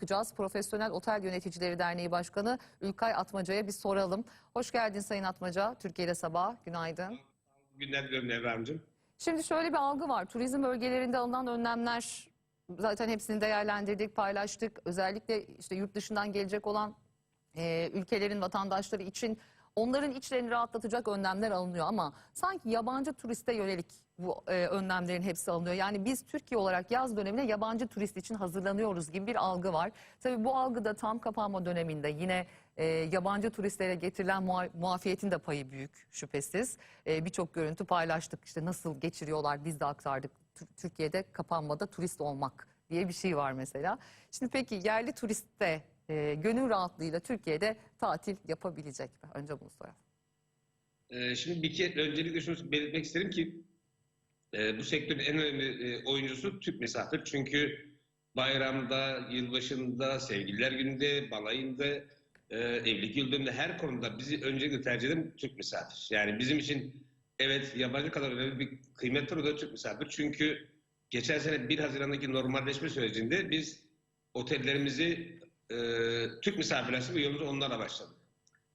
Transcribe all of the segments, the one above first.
bakacağız. Profesyonel Otel Yöneticileri Derneği Başkanı Ülkay Atmaca'ya bir soralım. Hoş geldin Sayın Atmaca. Türkiye'de sabah. Günaydın. Günler diliyorum Nevramcığım. Şimdi şöyle bir algı var. Turizm bölgelerinde alınan önlemler zaten hepsini değerlendirdik, paylaştık. Özellikle işte yurt dışından gelecek olan e, ülkelerin vatandaşları için onların içlerini rahatlatacak önlemler alınıyor ama sanki yabancı turiste yönelik bu e, önlemlerin hepsi alınıyor. Yani biz Türkiye olarak yaz dönemine yabancı turist için hazırlanıyoruz gibi bir algı var. Tabii bu algıda tam kapanma döneminde yine e, yabancı turistlere getirilen muha- muafiyetin de payı büyük şüphesiz. E, Birçok görüntü paylaştık işte nasıl geçiriyorlar biz de aktardık. Tür- Türkiye'de kapanmada turist olmak diye bir şey var mesela. Şimdi peki yerli turist de e, gönül rahatlığıyla Türkiye'de tatil yapabilecek mi? Önce bunu soralım. Ee, şimdi bir kere öncelikle şunu belirtmek isterim ki e, bu sektörün en önemli e, oyuncusu Türk misafir. Çünkü bayramda, yılbaşında, sevgililer gününde, balayında, e, evlilik yıldönümünde her konuda bizi öncelikle tercih eden Türk misafir. Yani bizim için evet yabancı kadar önemli bir kıymet var da Türk misafir. Çünkü geçen sene 1 Haziran'daki normalleşme sürecinde biz otellerimizi e, Türk misafirlerse bu yolumuzu onlarla başladık.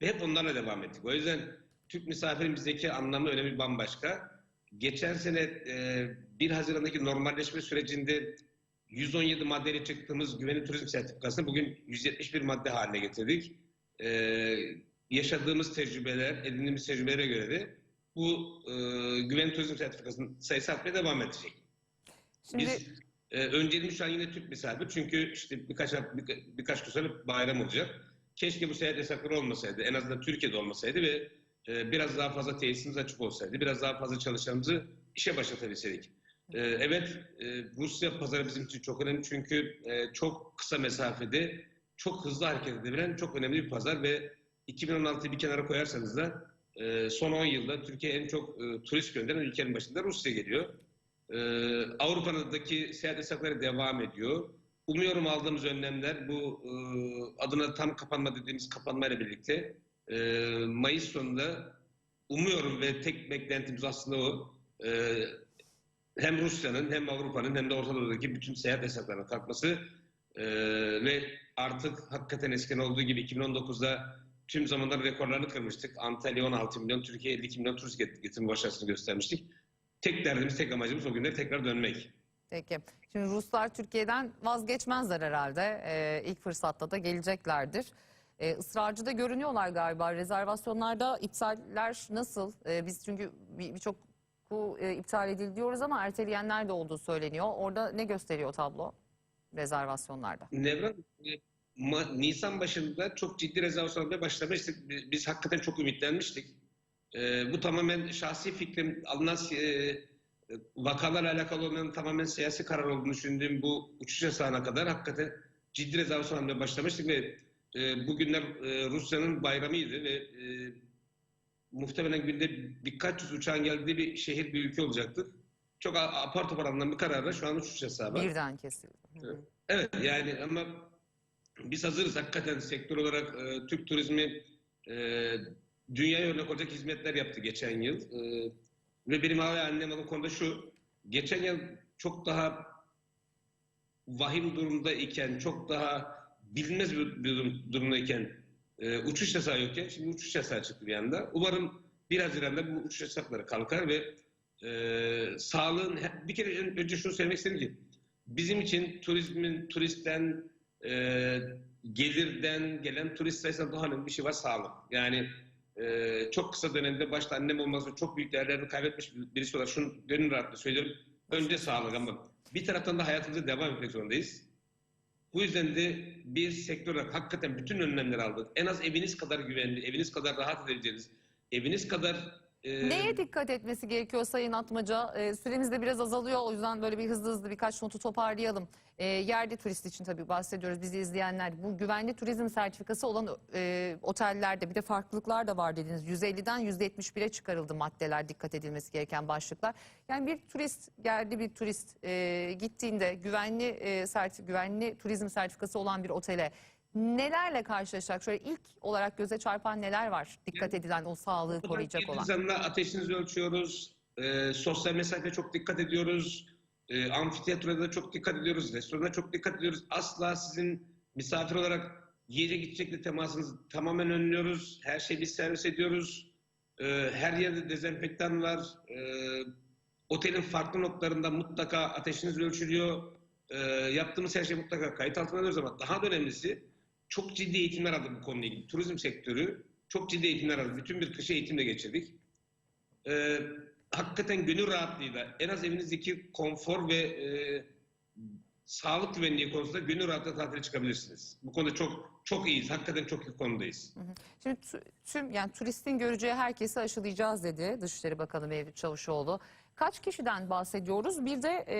Ve hep onlarla devam ettik. O yüzden Türk misafirin bizdeki anlamı önemi bambaşka. Geçen sene e, 1 Haziran'daki normalleşme sürecinde 117 maddeyle çıktığımız güvenli turizm sertifikasını bugün 171 madde haline getirdik. E, yaşadığımız tecrübeler, edindiğimiz tecrübelere göre de bu e, güvenli turizm sertifikasının sayısı artmaya devam edecek. Şimdi Biz e, önceliğimiz şu an yine Türk misafir. Çünkü işte birkaç birka, birkaç gün sonra bayram olacak. Keşke bu seyahat yasakları olmasaydı. En azından Türkiye'de olmasaydı ve e, biraz daha fazla tesisimiz açık olsaydı. Biraz daha fazla çalışanımızı işe başlatabilseydik. E, evet e, Rusya pazarı bizim için çok önemli. Çünkü çok kısa mesafede çok hızlı hareket edebilen çok önemli bir pazar ve 2016'yı bir kenara koyarsanız da son 10 yılda Türkiye en çok turist gönderen ülkenin başında Rusya geliyor. Avrupa'daki seyahat yasakları devam ediyor. Umuyorum aldığımız önlemler bu adına tam kapanma dediğimiz kapanmayla birlikte e, Mayıs sonunda umuyorum ve tek beklentimiz aslında o. E, hem Rusya'nın hem Avrupa'nın hem de Orta Doğu'daki bütün seyahat yasaklarının kalkması e, ve artık hakikaten eskiden olduğu gibi 2019'da tüm zamanların rekorlarını kırmıştık. Antalya 16 milyon, Türkiye 52 milyon turist get- getirme başarısını göstermiştik. Tek derdimiz, tek amacımız o günlere tekrar dönmek. Peki. Şimdi Ruslar Türkiye'den vazgeçmezler herhalde. Ee, ilk fırsatta da geleceklerdir. Ee, ısrarcı da görünüyorlar galiba. Rezervasyonlarda iptaller nasıl? Ee, biz çünkü bir- birçok bu e, iptal edildi diyoruz ama erteleyenler de olduğu söyleniyor. Orada ne gösteriyor tablo rezervasyonlarda? Nevran, e, Nisan başında çok ciddi rezervasyon almaya başlamıştık. Biz, biz hakikaten çok ümitlenmiştik. E, bu tamamen şahsi fikrim, alınan e, vakalarla alakalı olmayan tamamen siyasi karar olduğunu düşündüğüm bu uçuş yasağına kadar hakikaten ciddi rezervasyon almaya başlamıştık ve e, bugünler e, Rusya'nın bayramıydı ve e, muhtemelen günde birkaç yüz uçağın geldiği bir şehir, bir ülke olacaktık. Çok apar topar alınan bir kararla şu an uçuş yasağı var. Birden kesildi. Evet yani ama biz hazırız hakikaten sektör olarak e, Türk turizmi e, dünyaya örnek olacak hizmetler yaptı geçen yıl. E, ve benim hayalim bu konuda şu. Geçen yıl çok daha vahim durumda iken, çok daha bilinmez bir, durum- durumdayken e, uçuş yasağı yokken şimdi uçuş yasağı çıktı bir anda. Umarım 1 Haziran'da bu uçuş yasakları kalkar ve e, sağlığın bir kere ön- önce şunu söylemek istedim ki bizim için turizmin turistten e, gelirden gelen turist sayısından daha önemli bir şey var sağlık. Yani e, çok kısa dönemde başta annem olması çok büyük değerlerini kaybetmiş birisi olarak şunu gönül rahatlığı söylüyorum. Önce sağlık ama bir taraftan da hayatımıza devam etmek zorundayız. Bu yüzden de bir sektör olarak hakikaten bütün önlemleri aldık. En az eviniz kadar güvenli, eviniz kadar rahat edebileceğiniz, eviniz kadar e, Neye dikkat etmesi gerekiyor Sayın Atmaca? Ee, süremiz de biraz azalıyor o yüzden böyle bir hızlı hızlı birkaç notu toparlayalım. Ee, yerli turist için tabii bahsediyoruz bizi izleyenler. Bu güvenli turizm sertifikası olan e, otellerde bir de farklılıklar da var dediniz. 150'den %71'e çıkarıldı maddeler dikkat edilmesi gereken başlıklar. Yani bir turist yerli bir turist e, gittiğinde güvenli e, sertif- güvenli turizm sertifikası olan bir otele nelerle karşılaşacak? Şöyle ilk olarak göze çarpan neler var? Dikkat edilen o sağlığı koruyacak olan. Zaman ateşinizi ölçüyoruz. E, sosyal mesafeye çok dikkat ediyoruz. E, amfiteyatroda çok dikkat ediyoruz. Restorana çok dikkat ediyoruz. Asla sizin Misafir olarak yiyecek içecekle temasınızı tamamen önlüyoruz. Her şeyi biz servis ediyoruz. Ee, her yerde dezenfektan var. Ee, otelin farklı noktalarında mutlaka ateşiniz ölçülüyor. Ee, yaptığımız her şey mutlaka kayıt altına alıyoruz ama daha da önemlisi çok ciddi eğitimler aldık bu konuyla ilgili. Turizm sektörü çok ciddi eğitimler aldı. Bütün bir kışı eğitimle geçirdik. Ee, hakikaten gönül rahatlığıyla en az evinizdeki konfor ve e, sağlık güvenliği konusunda gönül rahatlıkla tatile çıkabilirsiniz. Bu konuda çok çok iyiyiz. Hakikaten çok iyi konudayız. Şimdi tü- tüm yani turistin göreceği herkesi aşılayacağız dedi Dışişleri Bakanı Mevlüt Çavuşoğlu. Kaç kişiden bahsediyoruz? Bir de e,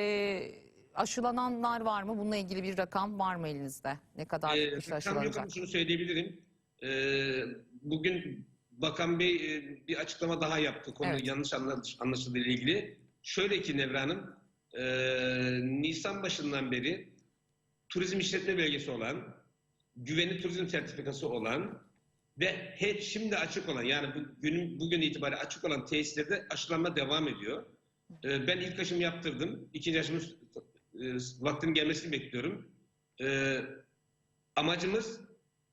aşılananlar var mı? Bununla ilgili bir rakam var mı elinizde? Ne kadar Ee, kişi rakam yok aşılanacak? ama şunu söyleyebilirim. Ee, bugün Bakan Bey e, bir açıklama daha yaptı konu Evet. yanlış anlaş- anlaşıldığı ile ilgili. Şöyle ki Nevra Hanım, e, Nisan başından beri turizm işletme belgesi olan, güvenli turizm sertifikası olan ve hep şimdi açık olan yani bu, günün, bugün itibariyle açık olan tesislerde aşılanma devam ediyor. Ee, ben ilk aşımı yaptırdım. İkinci aşımı e, vaktinin gelmesini bekliyorum. Ee, amacımız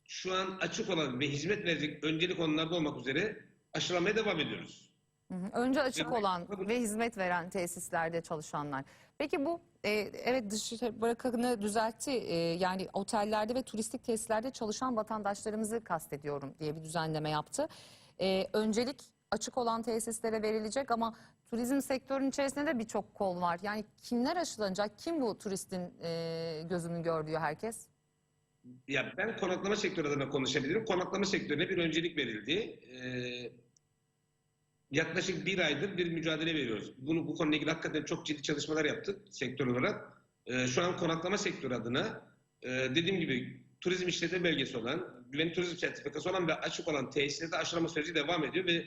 şu an açık olan ve hizmet verecek öncelik onlarda olmak üzere aşılamaya devam ediyoruz. Hı hı. Önce açık olan ve hizmet veren tesislerde çalışanlar. Peki bu e, evet Dışişleri Bakanı düzeltti. E, yani otellerde ve turistik tesislerde çalışan vatandaşlarımızı kastediyorum diye bir düzenleme yaptı. E, öncelik açık olan tesislere verilecek ama turizm sektörünün içerisinde de birçok kol var. Yani kimler aşılanacak? Kim bu turistin e, gözünün gördüğü herkes? Ya ben konaklama sektörü adına konuşabilirim. Konaklama sektörüne bir öncelik verildi. Ee, yaklaşık bir aydır bir mücadele veriyoruz. Bunu bu konuyla ilgili hakikaten çok ciddi çalışmalar yaptık sektör olarak. Ee, şu an konaklama sektörü adına e, dediğim gibi turizm işletme belgesi olan, güvenli turizm sertifikası olan ve açık olan tesislerde aşılama süreci devam ediyor ve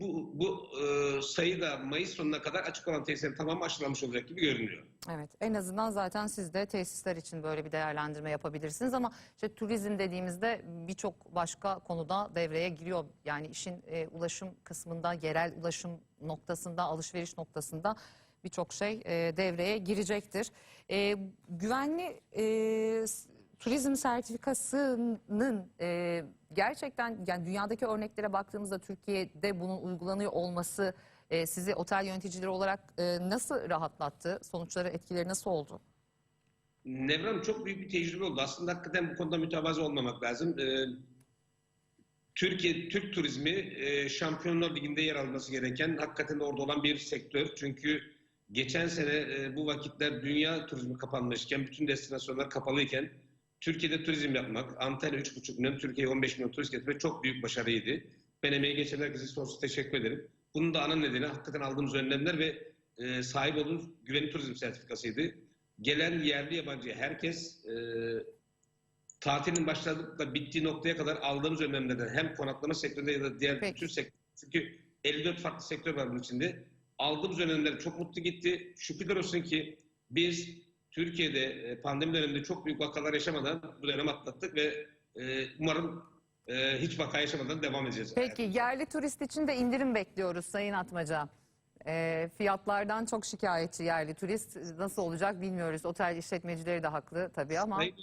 bu, bu e, sayı da Mayıs sonuna kadar açık olan tesislerin tamamı aşılanmış olacak gibi görünüyor. Evet en azından zaten siz de tesisler için böyle bir değerlendirme yapabilirsiniz ama işte turizm dediğimizde birçok başka konuda devreye giriyor. Yani işin e, ulaşım kısmında, yerel ulaşım noktasında, alışveriş noktasında birçok şey e, devreye girecektir. E, güvenli e, turizm sertifikasının e, gerçekten yani dünyadaki örneklere baktığımızda Türkiye'de bunun uygulanıyor olması e, sizi otel yöneticileri olarak e, nasıl rahatlattı? Sonuçları, etkileri nasıl oldu? Nevram çok büyük bir tecrübe oldu. Aslında hakikaten bu konuda mütevazı olmamak lazım. Ee, Türkiye, Türk turizmi e, Şampiyonlar Ligi'nde yer alması gereken hakikaten orada olan bir sektör. Çünkü geçen sene e, bu vakitler dünya turizmi kapanmışken, bütün destinasyonlar kapalıyken Türkiye'de turizm yapmak, Antalya 3,5 milyon, Türkiye'ye 15 milyon turist getirmek çok büyük başarıydı. Ben emeği geçen herkese sonsuz teşekkür ederim. Bunun da ana nedeni hakikaten aldığımız önlemler ve e, sahip olduğumuz güvenli turizm sertifikasıydı. Gelen yerli yabancı herkes e, tatilin başladıkla bittiği noktaya kadar aldığımız önlemlerden hem konaklama sektöründe ya da diğer Peki. bütün sektör çünkü 54 farklı sektör var bunun içinde. Aldığımız önlemler çok mutlu gitti. Şükürler olsun ki biz Türkiye'de e, pandemi döneminde çok büyük vakalar yaşamadan bu dönemi atlattık ve e, umarım e, hiç vaka yaşamadan devam edeceğiz. Peki yerli turist için de indirim bekliyoruz Sayın Atmaca. E, fiyatlardan çok şikayetçi yerli turist. Nasıl olacak bilmiyoruz. Otel işletmecileri de haklı tabii ama Sayın-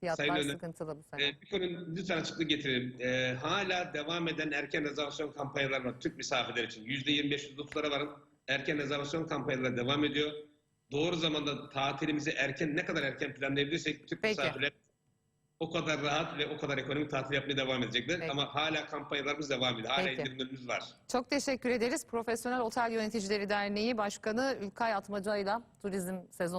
fiyatlar Sayın sıkıntılı bu sene. Bir konu lütfen açıklık getirelim. Ee, hala devam eden erken rezervasyon kampanyaları var Türk misafirler için. %25 %30'lara varın. Erken rezervasyon kampanyaları devam ediyor. Doğru zamanda tatilimizi erken ne kadar erken planlayabilirsek Türk Peki. misafirler o kadar rahat ve o kadar ekonomik tatil yapmaya devam edecekler. Peki. Ama hala kampanyalarımız devam ediyor. Hala Peki. indirimlerimiz var. Çok teşekkür ederiz. Profesyonel Otel Yöneticileri Derneği Başkanı Ülkay Atmaca ile turizm sezonu